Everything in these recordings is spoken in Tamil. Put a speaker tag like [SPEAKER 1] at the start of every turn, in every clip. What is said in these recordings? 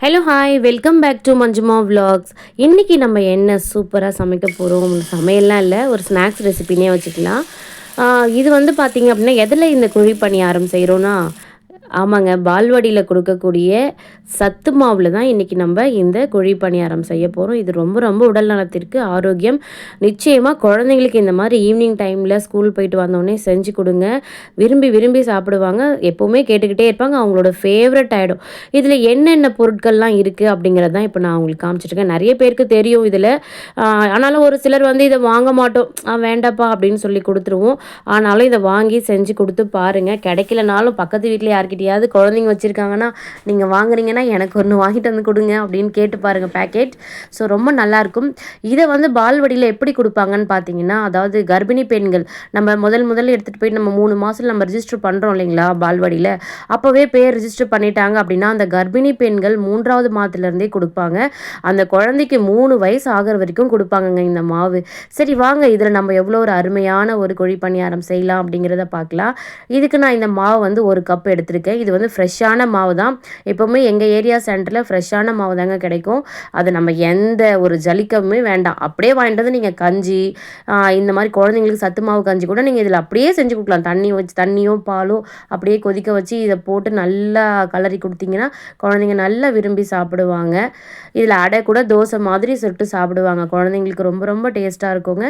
[SPEAKER 1] Hello hi welcome back to Manjuma vlogs இன்றைக்கி நம்ம என்ன சூப்பராக சமைக்க போகிறோம் சமையல்லாம் இல்லை ஒரு ஸ்நாக்ஸ் ரெசிபினே வச்சுக்கலாம். இது வந்து பார்த்திங்க அப்படின்னா எதில் இந்த குழி பணியாரம் செய்கிறோன்னா ஆமாங்க பால்வாடியில் கொடுக்கக்கூடிய சத்து மாவில் தான் இன்றைக்கி நம்ம இந்த குழி பணியாரம் செய்ய போகிறோம் இது ரொம்ப ரொம்ப உடல் நலத்திற்கு ஆரோக்கியம். நிச்சயமாக குழந்தைங்களுக்கு இந்த மாதிரி ஈவினிங் டைமில் ஸ்கூல் போயிட்டு வந்தோடனே செஞ்சு கொடுங்க. விரும்பி விரும்பி சாப்பிடுவாங்க. எப்போவுமே கேட்டுக்கிட்டே இருப்பாங்க. அவங்களோட ஃபேவரட் ஆகிடும் இதில் என்னென்ன பொருட்கள்லாம் இருக்குது அப்படிங்கிறது தான் இப்போ நான் உங்களுக்கு காமிச்சிட்ருக்கேன் நிறைய பேருக்கு தெரியும் இதில். ஆனாலும் ஒரு சிலர் வந்து இதை வாங்க மாட்டோம். வேண்டாப்பா அப்படின்னு சொல்லி கொடுத்துருவோம். ஆனாலும் இதை வாங்கி செஞ்சு கொடுத்து பாருங்கள் கிடைக்கலனாலும் பக்கத்து வீட்டில் யார்கிட்டயாவது குழந்தைங்க வச்சுருக்காங்கன்னா நீங்கள் வாங்குறீங்கன்னா எனக்கு ஒன்று வாங்கிட்டு வந்து கொடுங்க அப்படின்னு கேட்டு பாருங்கள் பேக்கெட் ஸோ ரொம்ப நல்லாயிருக்கும் இதை வந்து பால்வடியில் எப்படி கொடுப்பாங்கன்னு பார்த்தீங்கன்னா அதாவது கர்ப்பிணி பெண்கள் நம்ம முதல் முதல்ல எடுத்துகிட்டு போய் நம்ம மூணு மாதம் நம்ம ரிஜிஸ்டர் பண்ணுறோம் இல்லைங்களா பால்வடியில். அப்போவே பேர் ரிஜிஸ்டர் பண்ணிட்டாங்க அப்படின்னா அந்த கர்ப்பிணி பெண்கள் மூன்றாவது மாதத்துலேருந்தே கொடுப்பாங்க. அந்த குழந்தைக்கு மூணு வயசு ஆகிற வரைக்கும் கொடுப்பாங்கங்க இந்த மாவு. சரி வாங்க இதில் நம்ம எவ்வளோ ஒரு அருமையான ஒரு குழி பணியாரம் செய்யலாம் அப்படிங்கிறத பார்க்கலாம். இதுக்கு நான் இந்த மாவு வந்து ஒரு கப் எடுத்துருக்கேன். இது வந்து ஃப்ரெஷ்ஷான மாவு தான். எப்போவுமே எங்கள் ஏரியா சென்டரில் ஃப்ரெஷ்ஷான மாவு தாங்க கிடைக்கும். அது நம்ம எந்த ஒரு ஜலிக்கமே வேண்டாம். அப்படியே வாங்கிட்டு வந்து நீங்கள் கஞ்சி இந்த மாதிரி குழந்தைங்களுக்கு சத்து மாவு கஞ்சி கூட நீங்கள் இதில் அப்படியே செஞ்சு கொடுக்கலாம். தண்ணி வச்சு தண்ணியோ பாலோ அப்படியே கொதிக்க வச்சு இதை போட்டு நல்லா கலரி கொடுத்தீங்கன்னா குழந்தைங்க நல்லா விரும்பி சாப்பிடுவாங்க. இதில் அடை கூட தோசை மாதிரி சுட்டு சாப்பிடுவாங்க. குழந்தைங்களுக்கு ரொம்ப ரொம்ப டேஸ்ட்டாக இருக்குங்க.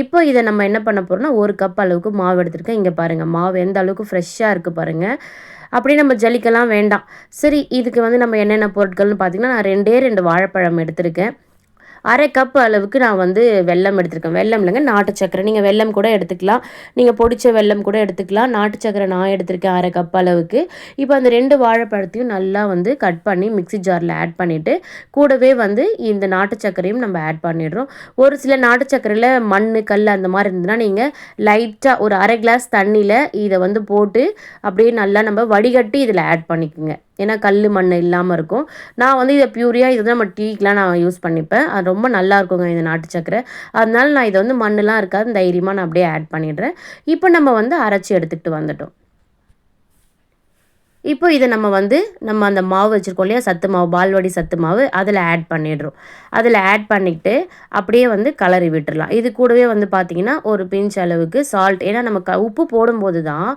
[SPEAKER 1] இப்போ இதை நம்ம என்ன பண்ண போகிறோம்னா ஒரு கப் அளவுக்கு மாவு எடுத்துருக்கேன். இங்கே பாருங்கள் மாவு எந்த அளவுக்கு ஃப்ரெஷ்ஷாக இருக்குது பாருங்கள் அப்படியே நம்ம ஜலிக்கலாம் வேண்டாம். சரி இதுக்கு வந்து நம்ம என்னென்ன பொருட்கள்னு பார்த்திங்கன்னா நான் ரெண்டே ரெண்டு வாழைப்பழம் எடுத்திருக்கேன். அரை கப் அளவுக்கு நான் வந்து வெல்லம் எடுத்திருக்கேன். வெல்லம் இல்லைங்க நாட்டு சக்கரை. நீங்கள் வெல்லம் கூட எடுத்துக்கலாம். நீங்கள் பொடிச்ச வெல்லம் கூட எடுத்துக்கலாம். நாட்டு சக்கரை நான் எடுத்திருக்கேன் அரை கப் அளவுக்கு. இப்போ அந்த ரெண்டு வாழைப்பழத்தையும் நல்லா வந்து கட் பண்ணி மிக்ஸி ஜாரில் ஆட் பண்ணிவிட்டு கூடவே வந்து இந்த நாட்டு சர்க்கரையும் நம்ம ஆட் பண்ணிடுறோம். ஒரு சில நாட்டு சக்கரையில் மண் கல் அந்த மாதிரி இருந்ததுன்னா நீங்கள் லைட்டாக ஒரு அரை கிளாஸ் தண்ணியில் இதை வந்து போட்டு அப்படியே நல்லா நம்ம வடிகட்டி இதில் ஆட் பண்ணிக்கோங்க. ஏன்னா கல் மண் இல்லாமல் இருக்கும். நான் வந்து இதை பியூரியாக இது நம்ம டீக்கெலாம் நான் யூஸ் பண்ணிப்பேன். அது ரொம்ப நல்லா இருக்குங்க இந்த நாட்டு சக்கரை. அதனால நான் இதை வந்து மண்ணெலாம் இருக்காது தைரியமாக நான் அப்படியே ஆட் பண்ணிடுறேன். இப்போ நம்ம வந்து அரைச்சி எடுத்துகிட்டு வந்துட்டோம். இப்போ இதை நம்ம வந்து நம்ம அந்த மாவு வச்சுருக்கோம் இல்லையா? சத்து மாவு பால்வாடி சத்து மாவு அதில் ஆட் பண்ணிடுறோம். அதில் ஆட் பண்ணிக்கிட்டு அப்படியே வந்து கலரி விட்டுடலாம் இது கூடவே வந்து பார்த்திங்கன்னா ஒரு பிஞ்ச் அளவுக்கு சால்ட் ஏன்னா நம்ம க உப்பு போடும்போது தான்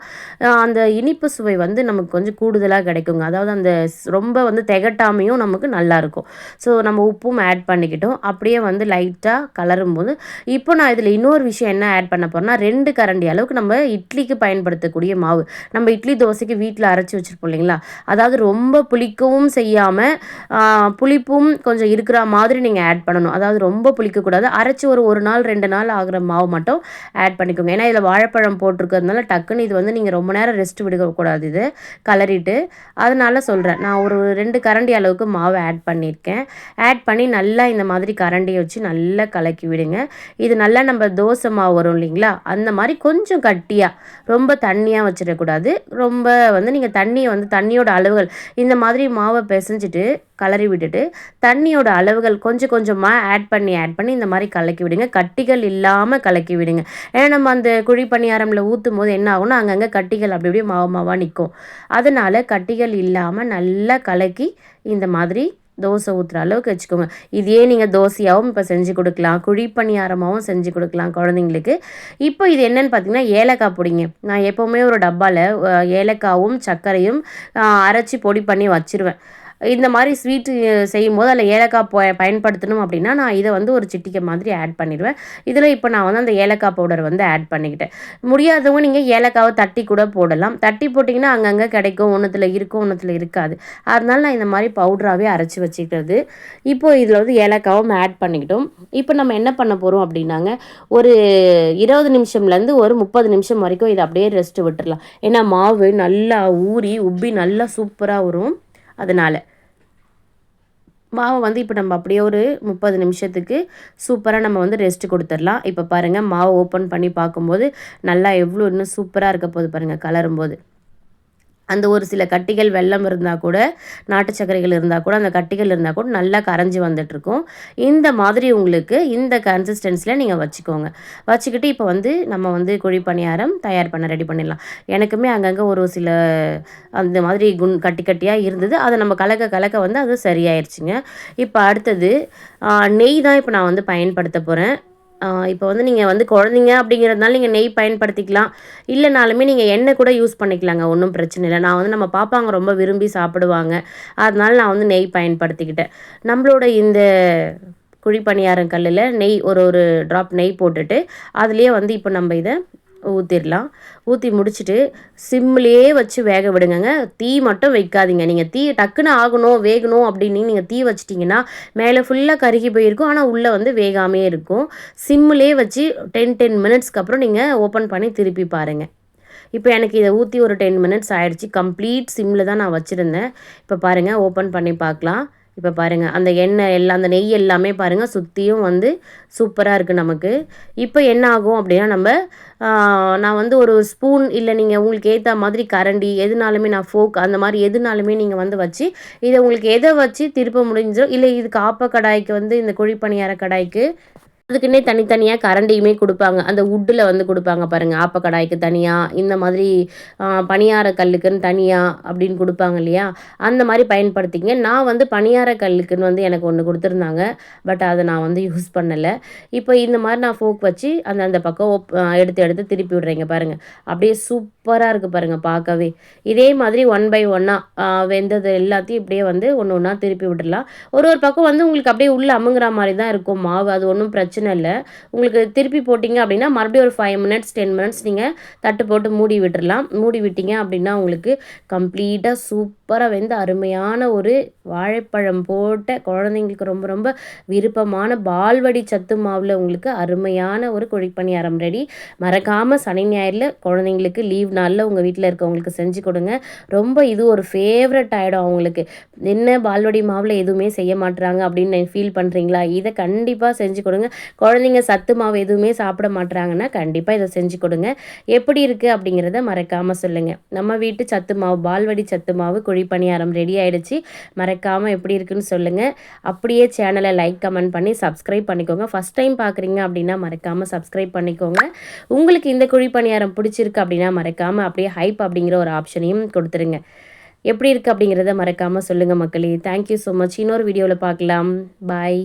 [SPEAKER 1] அந்த இனிப்பு சுவை வந்து நமக்கு கொஞ்சம் கூடுதலாக கிடைக்குங்க. அதாவது அந்த ஸ்- ரொம்ப வந்து திகட்டாமையும் நமக்கு நல்லாயிருக்கும் ஸோ நம்ம உப்பும் ஆட் பண்ணிக்கிட்டோம். அப்படியே வந்து லைட்டாக கலரும் போது இப்போ நான் இதில் இன்னொரு விஷயம் என்ன ஆட் பண்ண போகிறேன்னா ரெண்டு கரண்டி அளவுக்கு நம்ம இட்லிக்கு பயன்படுத்தக்கூடிய மாவு. நம்ம இட்லி தோசைக்கு வீட்டில் அரைச்சி வச்சு வச்சுருப்போம் இல்லைங்களா? அதாவது ரொம்ப புளிக்கவும் செய்யாமல் புளிப்பும் கொஞ்சம் இருக்கிற மாதிரி நீங்கள் ஆட் பண்ணணும். அதாவது ரொம்ப புளிக்கக்கூடாது. அரைச்சி ஒரு ஒரு நாள் ரெண்டு நாள் ஆகிற மாவு மட்டும் ஆட் பண்ணிக்கோங்க. ஏன்னா இதில் வாழைப்பழம் போட்டிருக்கிறதுனால டக்குன்னு இது வந்து நீங்கள் ரொம்ப நேரம் ரெஸ்ட் விடக்கூடாது இது. கலரிட்டு. அதனால சொல்கிறேன் நான் ஒரு ரெண்டு கரண்டி அளவுக்கு மாவு ஆட் பண்ணியிருக்கேன். ஆட் பண்ணி நல்லா இந்த மாதிரி கரண்டியை வச்சு நல்லா கலக்கி விடுங்க. இது நல்லா நம்ம தோசை மாவு வரும் இல்லைங்களா? அந்த மாதிரி கொஞ்சம் கட்டியாக ரொம்ப தண்ணியாக வச்சிடக்கூடாது. ரொம்ப வந்து நீங்கள் தண்ணி தண்ணியை வந்து தண்ணியோட அளவுகள் இந்த மாதிரி மாவை பிசைஞ்சிட்டு கலரி விட்டுட்டு தண்ணியோட அளவுகள் கொஞ்சம் கொஞ்சமாக ஆட் பண்ணி ஆட் பண்ணி இந்த மாதிரி கலக்கி விடுங்க. கட்டிகள் இல்லாமல் கலக்கி விடுங்க. ஏன்னா நம்ம அந்த குழி பணியாரமில் ஊற்றும் போது என்ன ஆகும்னா அங்கங்கே கட்டிகள் அப்படி அப்படியே மாவு மாவாக நிற்கும் அதனால் கட்டிகள் இல்லாமல் நல்லா கலக்கி இந்த மாதிரி தோசை ஊற்றுற அளவுக்கு வச்சுக்கோங்க. இதே நீங்கள் தோசையாகவும் இப்போ செஞ்சு கொடுக்கலாம். குழி பணியாரமாகவும் செஞ்சு கொடுக்கலாம் குழந்தைங்களுக்கு. இப்போ இது என்னென்னு பார்த்தீங்கன்னா ஏலக்காய் பொடிங்க. நான் எப்போவுமே ஒரு டப்பாவில் ஏலக்காவும் சர்க்கரையும் அரைச்சி பொடி பண்ணி வச்சுருவேன். இந்த மாதிரி ஸ்வீட்டு செய்யும் போது அதில் ஏலக்காய் போ பயன்படுத்தணும் அப்படின்னா நான் இதை வந்து ஒரு சிட்டிக்கை மாதிரி ஆட் பண்ணிடுவேன். இதில் இப்போ நான் வந்து அந்த ஏலக்காய் பவுடர் வந்து ஆட் பண்ணிக்கிட்டேன். முடியாதவங்க நீங்கள் ஏலக்காவை தட்டி கூட போடலாம். தட்டி போட்டிங்கன்னா அங்கங்கே கிடைக்கும் ஒன்றுத்தில் இருக்கும் ஒன்றுத்தில் இருக்காது. அதனால நான் இந்த மாதிரி பவுடராகவே அரைச்சி வச்சுக்கிறது. இப்போது இதில் வந்து ஏலக்காவும் ஆட் பண்ணிக்கிட்டோம். இப்போ நம்ம என்ன பண்ண போகிறோம் அப்படின்னாங்க ஒரு இருபது நிமிஷம்லேருந்து ஒரு முப்பது நிமிஷம் வரைக்கும் இதை அப்படியே ரெஸ்ட் விட்டுடலாம் ஏன்னா மாவு நல்லா ஊறி உப்பி நல்லா சூப்பராக வரும். அதனால் மாவை வந்து இப்போ நம்ம அப்படியே ஒரு முப்பது நிமிஷத்துக்கு சூப்பராக நம்ம வந்து ரெஸ்ட் கொடுத்துடலாம். இப்போ பாருங்கள் மாவை ஓப்பன் பண்ணி பார்க்கும்போது நல்லா எவ்வளோ இன்னும் சூப்பராக இருக்க போகுது பாருங்கள் கலரும் போது அந்த ஒரு சில கட்டிகள் வெள்ளம் இருந்தால் கூட நாட்டு சர்க்கரைகள் இருந்தால் கூட அந்த கட்டிகள் இருந்தால் கூட நல்லா கரைஞ்சி வந்துட்டுருக்கும். இந்த மாதிரி உங்களுக்கு இந்த கன்சிஸ்டன்சியில் நீங்கள் வச்சுக்கோங்க. வச்சுக்கிட்டு இப்போ வந்து நம்ம வந்து குழி பணியாரம் தயார் பண்ண ரெடி பண்ணிடலாம். எனக்குமே அங்கங்கே ஒரு சில அந்த மாதிரி குண் கட்டி கட்டியாக இருந்தது. அதை நம்ம கலக்க கலக்க வந்து அது சரியாயிருச்சுங்க. இப்போ அடுத்தது நெய் தான் இப்போ நான் வந்து பயன்படுத்த போகிறேன் இப்போ வந்து நீங்கள் வந்து குழந்தைங்க அப்படிங்கிறதுனால நீங்கள் நெய் பயன்படுத்திக்கலாம். இல்லைனாலுமே நீங்கள் எண்ணெய் கூட யூஸ் பண்ணிக்கலாங்க. ஒன்றும் பிரச்சனை இல்லை. நான் வந்து நம்ம பாப்பாங்க ரொம்ப விரும்பி சாப்பிடுவாங்க. அதனால நான் வந்து நெய் பயன்படுத்திக்கிட்டேன். நம்மளோட இந்த குழிப்பணியாரம் கல்லில் நெய் ஒரு ஒரு ட்ராப் நெய் போட்டுட்டு அதுலேயே வந்து இப்போ நம்ம இதை ஊற்றிடலாம் ஊற்றி முடிச்சுட்டு சிம்லேயே வச்சு வேக விடுங்கங்க. தீ மட்டும் வைக்காதீங்க. நீங்கள் தீ டக்குன்னு ஆகணும் வேகணும் அப்படின்னு நீங்கள் தீ வச்சிட்டிங்கன்னா மேலே ஃபுல்லாக கருகி போயிருக்கும். ஆனால் உள்ளே வந்து வேகாமே இருக்கும். சிம்லேயே வச்சு டென் டென் மினிட்ஸ்க்கு அப்புறம் நீங்கள் ஓப்பன் பண்ணி திருப்பி பாருங்கள் இப்போ எனக்கு இதை ஊற்றி ஒரு டென் மினிட்ஸ் ஆகிடுச்சி கம்ப்ளீட் சிம்மில் தான் நான் வச்சுருந்தேன். இப்போ பாருங்கள் ஓப்பன் பண்ணி பார்க்கலாம். இப்போ பாருங்கள் அந்த எண்ணெய் எல்லாம் அந்த நெய் எல்லாமே பாருங்கள் சுற்றியும் வந்து சூப்பராக இருக்குது நமக்கு. இப்போ என்ன ஆகும் அப்படின்னா நம்ம நான் வந்து ஒரு ஸ்பூன் இல்லை நீங்கள் உங்களுக்கு ஏற்ற மாதிரி கரண்டி எதுனாலுமே நான் ஃபோக் அந்த மாதிரி எதுனாலுமே நீங்கள் வந்து வச்சு இதை உங்களுக்கு எதை வச்சு திருப்ப முடிஞ்சோ இல்லை இதுக்கு ஆப்ப கடாய்க்கு வந்து இந்த குழிப்பணியார கடாய்க்கு அதுக்குன்னே தனித்தனியாக கரண்டியுமே கொடுப்பாங்க. அந்த உட்டில் வந்து கொடுப்பாங்க பாருங்கள் ஆப்ப கடாய்க்கு தனியாக இந்த மாதிரி பணியார கல்லுக்குன்னு தனியாக அப்படின்னு கொடுப்பாங்க இல்லையா? அந்த மாதிரி பயன்படுத்திங்க நான் வந்து பணியார கல்லுக்குன்னு வந்து எனக்கு ஒன்று கொடுத்துருந்தாங்க. பட் அதை நான் வந்து யூஸ் பண்ணலை. இப்போ இந்த மாதிரி நான் ஃபோக் வச்சு அந்த அந்த பக்கம் எடுத்து எடுத்து திருப்பி விட்றேங்க பாருங்கள் அப்படியே சூப்பராக இருக்குது பாருங்கள் பார்க்கவே. இதே மாதிரி ஒன் பை ஒன்னாக வெந்தது எல்லாத்தையும் இப்படியே வந்து ஒன்று ஒன்றா திருப்பி விடலாம் ஒரு ஒரு பக்கம் வந்து உங்களுக்கு அப்படியே உள்ளே அமுங்குற மாதிரி தான் இருக்கும். மாவு அது ஒன்றும் பிரச்சனை பிரச்சனை இல்லை. உங்களுக்கு திருப்பி போட்டிங்க அப்படின்னா மறுபடியும் ஒரு ஃபைவ் மினிட்ஸ் டென் மினிட்ஸ் நீங்கள் தட்டு போட்டு மூடி விட்டுடலாம் மூடி விட்டீங்க அப்படின்னா உங்களுக்கு கம்ப்ளீட்டாக சூப்பராக வெந்து அருமையான ஒரு வாழைப்பழம் போட்ட குழந்தைங்களுக்கு ரொம்ப ரொம்ப விருப்பமான பால்வடி சத்து மாவில் உங்களுக்கு அருமையான ஒரு குழிப்பணியாரம் ரெடி மறக்காமல் சனி ஞாயிறில் குழந்தைங்களுக்கு லீவ் நாளில் உங்கள் வீட்டில் இருக்கவங்களுக்கு செஞ்சு கொடுங்க. ரொம்ப இது ஒரு ஃபேவரட் ஆகிடும் அவங்களுக்கு. என்ன பால்வடி மாவில் எதுவுமே செய்ய மாட்டுறாங்க அப்படின்னு ஃபீல் பண்ணுறீங்களா இதை கண்டிப்பாக செஞ்சு கொடுங்க. குழந்தைங்க சத்து மாவு எதுவுமே சாப்பிட மாட்டுறாங்கன்னா கண்டிப்பாக இதை செஞ்சு கொடுங்க. எப்படி இருக்குது அப்படிங்கிறத மறக்காமல் சொல்லுங்கள் நம்ம வீட்டு சத்து மாவு பால்வடி சத்து மாவு குழி குழி பணியாரம் ரெடி ஆகிடுச்சு மறக்காமல் எப்படி இருக்குன்னு சொல்லுங்கள் அப்படியே சேனலை லைக் கமெண்ட் பண்ணி சப்ஸ்கிரைப் பண்ணிக்கோங்க. ஃபஸ்ட் டைம் பார்க்குறீங்க அப்படின்னா மறக்காமல் சப்ஸ்கிரைப் பண்ணிக்கோங்க. உங்களுக்கு இந்த குழி பணியாரம் பிடிச்சிருக்கு அப்படின்னா மறக்காமல் அப்படியே ஹைப் அப்படிங்கிற ஒரு ஆப்ஷனையும் கொடுத்துருங்க. எப்படி இருக்குது அப்படிங்கிறத மறக்காமல் சொல்லுங்கள் மக்களே. தேங்க்யூ ஸோ மச் இன்னொரு வீடியோவில் பார்க்கலாம் பாய்